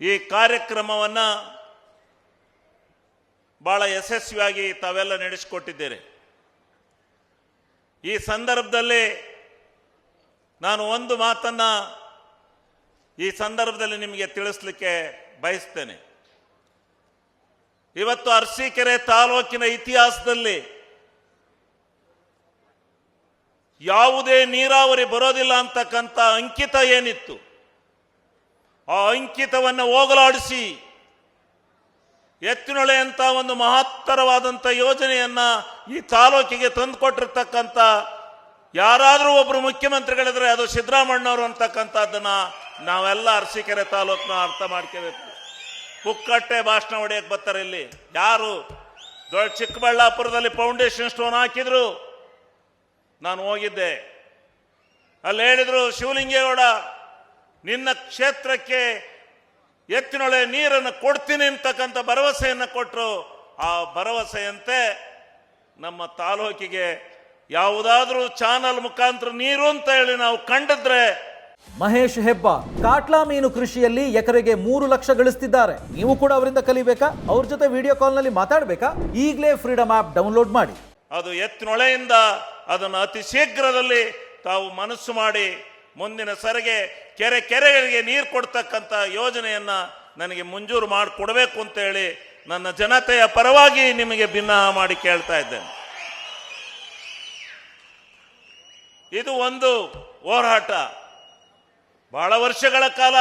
ಈ ಕಾರ್ಯಕ್ರಮವನ್ನು ಬಹಳ ಯಶಸ್ವಿಯಾಗಿ ತಾವೆಲ್ಲ ನಡೆಸಿಕೊಟ್ಟಿದ್ದೀರಿ. ಈ ಸಂದರ್ಭದಲ್ಲಿ ನಾನು ಒಂದು ಮಾತನ್ನ ಈ ಸಂದರ್ಭದಲ್ಲಿ ನಿಮಗೆ ತಿಳಿಸ್ಲಿಕ್ಕೆ ಬಯಸ್ತೇನೆ. ಇವತ್ತು ಅರಸೀಕೆರೆ ತಾಲೂಕಿನ ಇತಿಹಾಸದಲ್ಲಿ ಯಾವುದೇ ನೀರಾವರಿ ಬರೋದಿಲ್ಲ ಅಂತಕ್ಕಂಥ ಅಂಕಿತ ಏನಿತ್ತು? ಆ ಅಂಕಿತವನ್ನು ಹೋಗಲಾಡಿಸಿ. ಎತ್ತಿನೊಳೆ ಅಂತ ಒಂದು ಮಹತ್ತರವಾದಂಥ ಯೋಜನೆಯನ್ನು ಈ ತಾಲೂಕಿಗೆ ತಂದುಕೊಟ್ಟಿರ್ತಕ್ಕಂಥ ಯಾರಾದರೂ ಒಬ್ಬರು ಮುಖ್ಯಮಂತ್ರಿಗಳಿದ್ರೆ ಅದು ಸಿದ್ದರಾಮಣ್ಣವರು ಅಂತಕ್ಕಂಥದ್ದನ್ನು ನಾವೆಲ್ಲ ಅರಸೀಕೆರೆ ತಾಲೂಕನ್ನ ಅರ್ಥ ಮಾಡ್ಕೋಬೇಕು. ಪುಕ್ಕಟ್ಟೆ ಭಾಷಣ ಹೊಡೆಯಕ್ಕೆ ಬರ್ತಾರೆ ಇಲ್ಲಿ. ಯಾರು? ದೊಡ್ಡ ಚಿಕ್ಕಬಳ್ಳಾಪುರದಲ್ಲಿ ಫೌಂಡೇಶನ್ ಸ್ಟೋನ್ ಹಾಕಿದ್ರು. ನಾನು ಹೋಗಿದ್ದೆ. ಅಲ್ಲಿ ಹೇಳಿದರು, ಶಿವಲಿಂಗೇಗೌಡ ನಿನ್ನ ಕ್ಷೇತ್ರಕ್ಕೆ ಎತ್ತಿನೊಳೆ ನೀರನ್ನು ಕೊಡ್ತೀನಿ ಅಂತಕ್ಕಂಥ ಭರವಸೆಯನ್ನು ಕೊಟ್ಟರು ಆ ಭರವಸೆಯಂತೆ ನಮ್ಮ ತಾಲೂಕಿಗೆ ಯಾವುದಾದ್ರೂ ಚಾನಲ್ ಮುಖಾಂತರ ನೀರು ಅಂತ ಹೇಳಿ ನಾವು ಕಂಡಿದ್ರೆ ಮಹೇಶ್ ಹೆಬ್ಬ ಕಾಟ್ಲಾ ಮೀನು ಕೃಷಿಯಲ್ಲಿ ಎಕರೆಗೆ ಮೂರು ಲಕ್ಷ ಗಳಿಸ್ತಿದ್ದಾರೆ. ನೀವು ಕೂಡ ಅವರಿಂದ ಕಲಿಬೇಕಾ? ಅವ್ರ ಜೊತೆ ವಿಡಿಯೋ ಕಾಲ್ನಲ್ಲಿ ಮಾತಾಡಬೇಕಾ? ಈಗಲೇ ಫ್ರೀಡಮ್ ಆಪ್ ಡೌನ್ಲೋಡ್ ಮಾಡಿ. ಅದು ಎತ್ತಿನೊಳೆಯಿಂದ ಅದನ್ನು ಅತಿ ಶೀಘ್ರದಲ್ಲಿ ತಾವು ಮನಸ್ಸು ಮಾಡಿ ಮುಂದಿನ ಸರಿಗೆ ಕೆರೆ ಕೆರೆಗಳಿಗೆ ನೀರು ಕೊಡ್ತಕ್ಕಂಥ ಯೋಜನೆಯನ್ನ ನನಗೆ ಮಂಜೂರು ಮಾಡಿಕೊಡ್ಬೇಕು ಅಂತ ಹೇಳಿ ನನ್ನ ಜನತೆಯ ಪರವಾಗಿ ನಿಮಗೆ ಭಿನ್ನ ಮಾಡಿ ಕೇಳ್ತಾ ಇದ್ದೇನೆ. ಇದು ಒಂದು ಹೋರಾಟ. ಬಹಳ ವರ್ಷಗಳ ಕಾಲ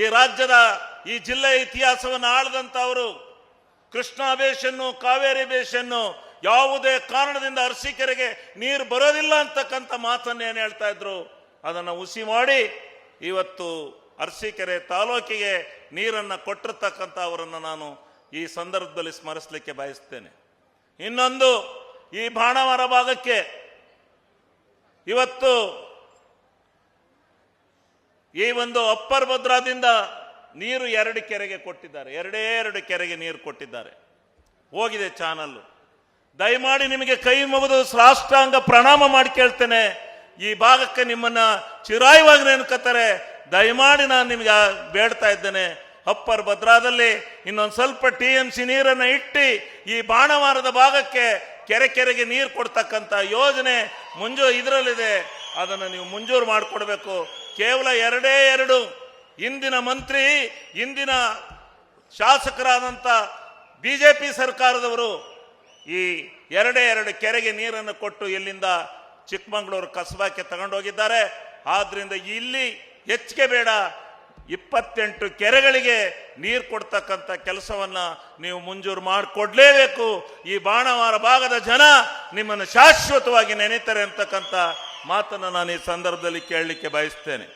ಈ ರಾಜ್ಯದ ಈ ಜಿಲ್ಲೆಯ ಇತಿಹಾಸವನ್ನು ಆಳದಂಥವರು ಕೃಷ್ಣಾ ಬೇಷನ್ನು, ಕಾವೇರಿ ಬೇಷನ್ನು ಯಾವುದೇ ಕಾರಣದಿಂದ ಅರಸೀಕೆರೆಗೆ ನೀರು ಬರೋದಿಲ್ಲ ಅಂತಕ್ಕಂಥ ಮಾತನ್ನು ಏನು ಹೇಳ್ತಾ ಇದ್ರು? ಅದನ್ನು ಉಸಿ ಮಾಡಿ ಇವತ್ತು ಅರಸೀಕೆರೆ ತಾಲೂಕಿಗೆ ನೀರನ್ನು ಕೊಟ್ಟಿರ್ತಕ್ಕಂಥ ಅವರನ್ನು ನಾನು ಈ ಸಂದರ್ಭದಲ್ಲಿ ಸ್ಮರಿಸಲಿಕ್ಕೆ ಬಯಸ್ತೇನೆ. ಇನ್ನೊಂದು, ಈ ಬಾಣವರ ಭಾಗಕ್ಕೆ ಇವತ್ತು ಈ ಒಂದು ಅಪ್ಪರ್ ಭದ್ರಾದಿಂದ ನೀರು ಎರಡು ಕೆರೆಗೆ ಕೊಟ್ಟಿದ್ದಾರೆ. ಎರಡೇ ಎರಡು ಕೆರೆಗೆ ನೀರು ಕೊಟ್ಟಿದ್ದಾರೆ. ಹೋಗಿದೆ ಚಾನಲ್ಲು. ದಯಮಾಡಿ ನಿಮಗೆ ಕೈ ಮುಗಿದು ಸಾಷ್ಟಾಂಗ ಪ್ರಣಾಮ ಮಾಡಿ ಕೇಳ್ತೇನೆ. ಈ ಭಾಗಕ್ಕೆ ನಿಮ್ಮನ್ನ ಚಿರಾಯವಾಗಿ ನೆನ್ಕೋತಾರೆ ದಯಮಾಡಿ ನಾನು ನಿಮ್ಗೆ ಬೇಡ್ತಾ ಇದ್ದೇನೆ. ಅಪ್ಪರ್ ಭದ್ರಾದಲ್ಲಿ ಇನ್ನೊಂದು ಸ್ವಲ್ಪ ಟಿ ಎಂ ಸಿ ನೀರನ್ನು ಇಟ್ಟು ಈ ಬಾಣವಾರದ ಭಾಗಕ್ಕೆ ಕೆರೆ ಕೆರೆಗೆ ನೀರು ಕೊಡ್ತಕ್ಕಂಥ ಯೋಜನೆ ಮುಂಜೂ ಇದರಲ್ಲಿದೆ. ಅದನ್ನು ನೀವು ಮಂಜೂರು ಮಾಡಿಕೊಡ್ಬೇಕು. ಕೇವಲ ಎರಡೇ ಎರಡು. ಇಂದಿನ ಮಂತ್ರಿ, ಇಂದಿನ ಶಾಸಕರಾದಂಥ ಬಿ ಜೆ ಪಿ ಸರ್ಕಾರದವರು ಈ ಎರಡೇ ಎರಡು ಕೆರೆಗೆ ನೀರನ್ನು ಕೊಟ್ಟು ಇಲ್ಲಿಂದ ಚಿಕ್ಕಮಗಳೂರು ಕಸಬಾಕ್ಕೆ ತಗೊಂಡೋಗಿದ್ದಾರೆ. ಆದ್ರಿಂದ ಇಲ್ಲಿ ಹೆಚ್ಚಿಗೆ ಬೇಡ. ಇಪ್ಪತ್ತೆಂಟು ಕೆರೆಗಳಿಗೆ ನೀರು ಕೊಡ್ತಕ್ಕಂಥ ಕೆಲಸವನ್ನ ನೀವು ಮುಂಜೂರು ಮಾಡಿಕೊಡ್ಲೇಬೇಕು. ಈ ಬಾಣವಾರ ಭಾಗದ ಜನ ನಿಮ್ಮನ್ನು ಶಾಶ್ವತವಾಗಿ ನೆನೀತಾರೆ ಅಂತಕ್ಕಂಥ ಮಾತನ್ನು ನಾನು ಈ ಸಂದರ್ಭದಲ್ಲಿ ಕೇಳಲಿಕ್ಕೆ ಬಯಸ್ತೇನೆ.